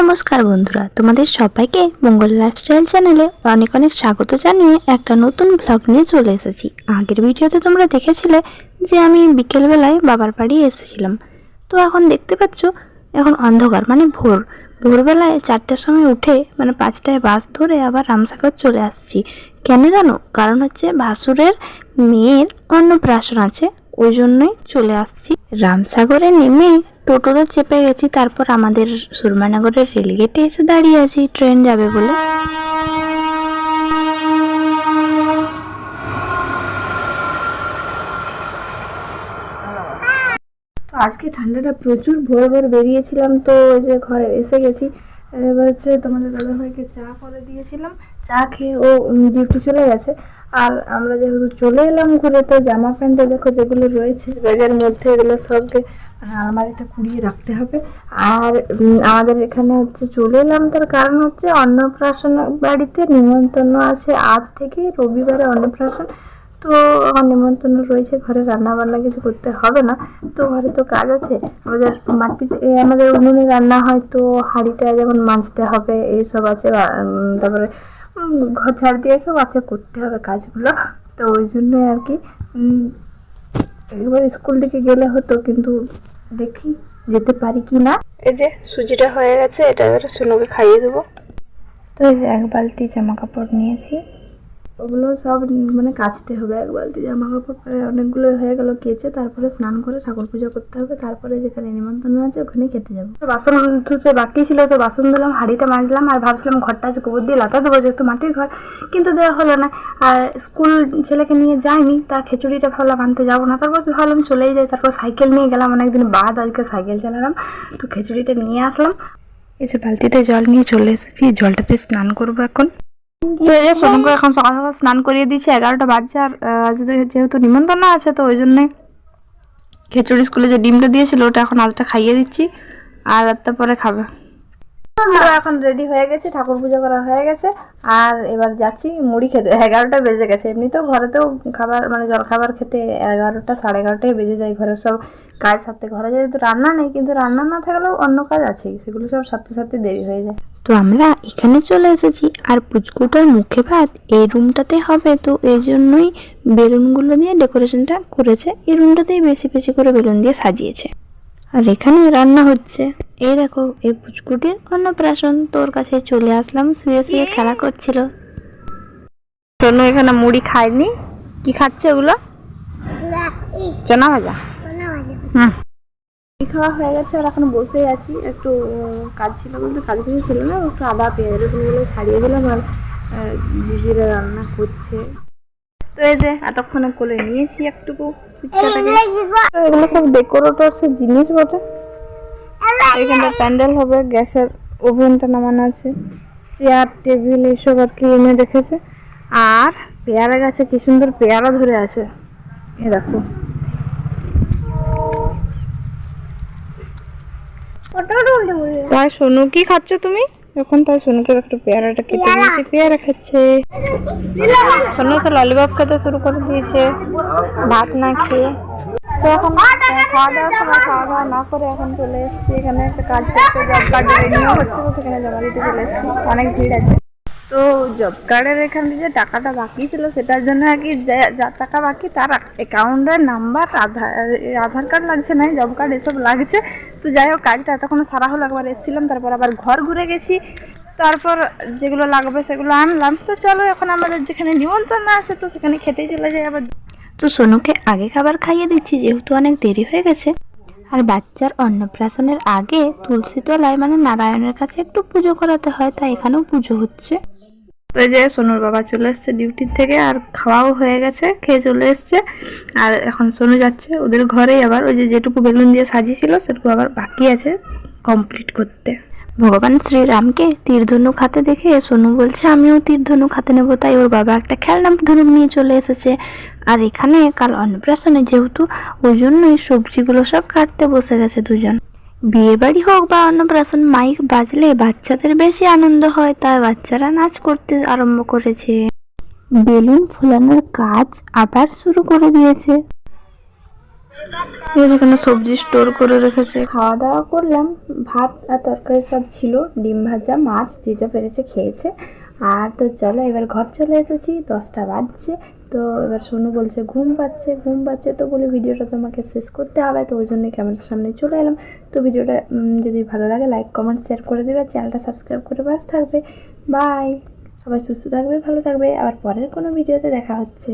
নমস্কার বন্ধুরা, তোমাদের সবাইকে মঙ্গল লাইফস্টাইল চ্যানেলে অনেক অনেক স্বাগত জানিয়ে একটা নতুন ভ্লগ নিয়ে চলে এসেছি। আগের ভিডিওতে তোমরা দেখেছিলে যে আমি বিকেলবেলায় বাবার বাড়ি এসেছিলাম। তো এখন দেখতে পাচ্ছ, এখন অন্ধকার মানে ভোর। ভোরবেলায় চারটার সময় উঠে মানে পাঁচটায় বাস ধরে আবার রামসাগর চলে আসছি। কেন জানো? কারণ হচ্ছে ভাসুরের মেয়ের অন্নপ্রাশন আছে, ওই জন্যই চলে আসছি। রামসাগরে নেমে টোটোতে চেপে গেছি, তারপর আমাদের সুরমানগরের রেলগেটে এসে দাঁড়িয়ে আছি। ট্রেন যাবে বলে। আজকে ঠান্ডাটা প্রচুর ভোর ভোর বেরিয়েছিলাম, তো ওই যে ঘরে এসে গেছি। এবার হচ্ছে তোমাদের দাদাভাইকে চা করে দিয়েছিলাম। চা খেয়ে ও ডিউটি চলে গেছে। আর আমরা যেহেতু চলে এলাম ঘুরে, তো জামা প্যান্টে দেখো যেগুলো রয়েছে, ব্যাগের মধ্যে এগুলো সবকে আলমারিতে কুড়িয়ে রাখতে হবে। আর আমাদের এখানে হচ্ছে চলে এলাম। তার কারণ হচ্ছে অন্নপ্রাশন বাড়িতে নিমন্ত্রণ আছে আজ থেকে রবিবারে অন্নপ্রাশন। তো আমার নিমন্ত্রণ রয়েছে ঘরে রান্না বান্না কিছু করতে হবে না। তো ঘরে তো কাজ আছে। আমাদের মাটিতে আমাদের উনুনে রান্না হয় তো হাঁড়িটা যেমন মাজতে হবে এইসব আছে তারপরে ঘর ঝাড় দিয়ে সব আছে করতে হবে কাজগুলো। তো ওই জন্যই আর কি একবার স্কুল থেকে গেলে হতো কিন্তু দেখি যেতে পারি কি না। এই যে সুজিটা হয়ে গেছে এটা এবারে সুনুকে খাইয়ে দেবো। তো এই যে এক বালতি জামা কাপড় নিয়েছি। ওগুলো সব মানে কাচতে হবে এক বালতি জামা কাপড় প্রায় অনেকগুলো হয়ে গেল কেচে তারপরে স্নান করে ঠাকুর পুজো করতে হবে। তারপরে যেখানে নিমন্ত্রণ আছে ওখানে খেতে যাব। বাসন ধুতে বাকি ছিল, তো বাসন ধুলাম, হাঁড়িটা মাজলাম আর ভাবছিলাম ঘরটা আজ গোবর দিয়ে লাতা দেবো যেহেতু মাটির ঘর, কিন্তু দেওয়া হলো না। আর স্কুল ছেলেকে নিয়ে যাইনি, তা খিচুড়িটা ভাবলাম আনতে যাব না। তারপর ভাবলাম চলেই যাই, তারপর সাইকেল নিয়ে গেলাম, অনেকদিন বাদ আজকে সাইকেল চালালাম। তো খিচুড়িটা নিয়ে আসলাম। এই যে বালতিতে জল নিয়ে চলে এসেছি, জলটাতে স্নান করব এখন। সোনুকে এখন সকাল সকাল স্নান করিয়ে দিয়েছি, এগারোটা বাজছে আর আজ যেহেতু নিমন্ত্রণ আছে, তো ওই জন্যে খিচুড়ি স্কুলে যে ডিমটা দিয়েছিল, ওটা এখন আজটা খাইয়ে দিচ্ছি আর রাতটা পরে খাবে। এখন রেডি হয়ে গেছে, ঠাকুর পুজো করা হয়ে গেছে আর এবার যাচ্ছি মুড়ি খেতে। এগারোটা বেজে গেছে, এমনিতেও ঘরেতেও খাবার মানে জল খাবার খেতে এগারোটা, সাড়ে এগারোটায় বেজে যায়, ঘরের সব কাজ সারতে। ঘরে যেহেতু রান্না নেই, কিন্তু রান্না না থাকলেও অন্য কাজ আছেই সেগুলো সব সারতে সারতে দেরি হয়ে যায়। তো আমরা এখানে চলে এসেছি। আর পুচকুটার মুখে ভাত এই রুমটাতে হবে তো এই জন্যই বেলুনগুলো দিয়ে ডেকোরেশনটা করেছে। এই রুমটাতেই বেশি বেশি করে বেলুন দিয়ে সাজিয়েছে। আর এখানে রান্না হচ্ছে। এই দেখো এই পুচকুটির অন্নপ্রাশন। তোর কাছে চলে আসলাম শুয়ে শুয়ে খেলা করছিল। সোনু এখানে মুড়ি খায়নি কি খাচ্ছে ওগুলো? চনা ভাজা। হুম। খাওয়া হয়ে গেছে, আর এখন বসে আছি। একটু কাজ ছিল বলতে, কাজ কিছু ছিল না, একটু আদা, পেঁয়াজ রসুনগুলো ছাড়িয়ে দিলাম আর দিদিরা রান্না করছে তো এই যে, এতক্ষণে কোলে নিয়েছি একটুকু এগুলো সব ডেকোরেটরসের জিনিস বটে। এখানটা প্যান্ডেল হবে, গ্যাসের ওভেনটা নামানো আছে। চেয়ার, টেবিল, এইসব আর কি এনে রেখেছে। আর পেয়ারা গাছে কি সুন্দর পেয়ারা ধরে আছে। এ দেখো। তাই সোনু কি খাচ্ছ তুমি? এখন তাই সোনুকে একটু পেয়ারাটা কেটে দিয়েছি পেয়ারা খাচ্ছে। সোনু তো ললিপপ খেতে শুরু করে দিয়েছে। ভাত না খেয়ে। তো এখন খাওয়া দাওয়ার সময় খাওয়া দাওয়া না করে এখন চলে এসেছি। এখানে একটা কাজ করতে জব কার্ডের রিনিউ হচ্ছে তো সেখানে জমা দিতে চলে এসেছি। অনেক ভিড় আছে। তো জব কার্ডের এখানে যে টাকাটা বাকি ছিল, সেটার জন্য আর কি যা- টাকা বাকি তার অ্যাকাউন্টের নাম্বার আধার আধার কার্ড লাগছে না জব কার্ড এসব লাগছে। তো যাই হোক, কাজটা এতক্ষণ সারা হলো, একবার এসেছিলাম, তারপর আবার ঘর ঘুরে গেছি। তারপর যেগুলো লাগবে সেগুলো আনলাম। তো চলো, এখন আমাদের যেখানে নিমন্ত্রণ আছে, তো সেখানে খেতেই চলে যাই আবার। তো সোনুকে আগে খাবার খাইয়ে দিচ্ছি, যেহেতু অনেক দেরি হয়ে গেছে। আর বাচ্চার অন্নপ্রাশনের আগে তুলসী তলায় মানে নারায়ণের কাছে একটু পুজো করাতে হয়, তাই এখানেও পুজো হচ্ছে। তো এই যে সোনুর বাবা চলে এসছে ডিউটির থেকে আর খাওয়াও হয়ে গেছে, খেয়ে চলে এসছে। আর এখন সোনু যাচ্ছে ওদের ঘরেই আবার। ওই যে যেটুকু বেলুন দিয়ে সাজিয়েছিল, সেটুকু আবার বাকি আছে কমপ্লিট করতে। ভগবান শ্রীরামকে তীর ধনুক হাতে দেখে সোনু বলছে, আমিও তীর ধনুক হাতে নেব। তাই ওর বাবা একটা খেলনা ধনুক নিয়ে চলে এসেছে। আর এখানে কাল অন্নপ্রাশনে যেহেতু, ওই জন্যই সবজিগুলো সব কাটতে বসে গেছে দুজন। বিয়ে বাড়ি হোক বা অন্নপ্রাশন মাইক বাজলে বাচ্চাদের বেশি আনন্দ হয় তাই বাচ্চারা নাচ করতে আরম্ভ করেছে। বেলুন ফোলানোর কাজ আবার শুরু করে দিয়েছে। যেখানে সবজি স্টোর করে রেখেছে। খাওয়া দাওয়া করলাম ভাত আর তরকারি সব ছিল ডিম ভাজা মাছ যে যা পেরেছে খেয়েছে। আর তো চলো এবার ঘর চলে এসেছি দশটা বাজছে। তো এবার সোনু বলছে, ঘুম পাচ্ছে ঘুম পাচ্ছে। তো বলে, ভিডিওটা তোমাকে শেষ করতে হবে। তো ওই জন্য ক্যামেরার সামনে চলে এলাম। তো ভিডিওটা যদি ভালো লাগে লাইক কমেন্ট শেয়ার করে দেবে। চ্যানেলটা সাবস্ক্রাইব করে বাস থাকবে। বাই সবাই সুস্থ থাকবে, ভালো থাকবে। আবার পরের কোনো ভিডিওতে দেখা হচ্ছে।